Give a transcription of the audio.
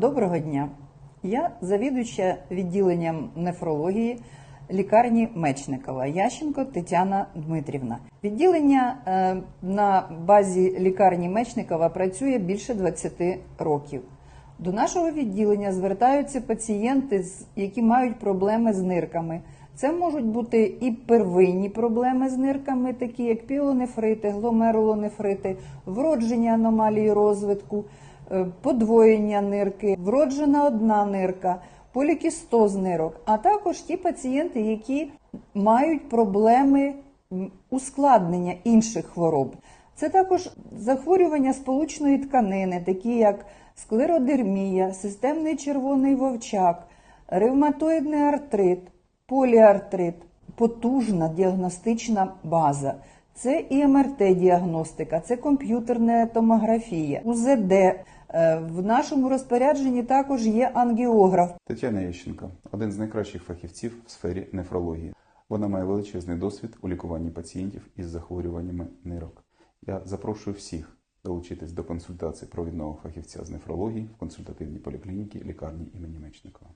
Доброго дня. Я завідуюча відділенням нефрології лікарні Мечникова Ященко Тетяна Дмитрівна. Відділення е, на базі лікарні Мечникова працює більше 20 років. До нашого відділення звертаються пацієнти, які мають проблеми з нирками. Це можуть бути і первинні проблеми з нирками, такі як піонефрити, гломерулонефрити, вроджені аномалії розвитку, подвоєння нирки, вроджена одна нирка, полікістоз нирок, а також ті пацієнти, які мають проблеми ускладнення інших хвороб. Це також захворювання сполучної тканини, такі як склеродермія, системний червоний вовчак, ревматоїдний артрит, поліартрит, потужна діагностична база. Це і МРТ-діагностика, це комп'ютерна томографія, УЗД. Е, В нашому розпорядженні також є ангіограф. Тетяна Ященко один з найкращих фахівців в сфері нефрології. Вона має величезний досвід у лікуванні пацієнтів із захворюваннями нирок. Я запрошую всіх долучитись до консультації провідного фахівця з нефрології в консультативній поліклініці лікарні імені Мечникова.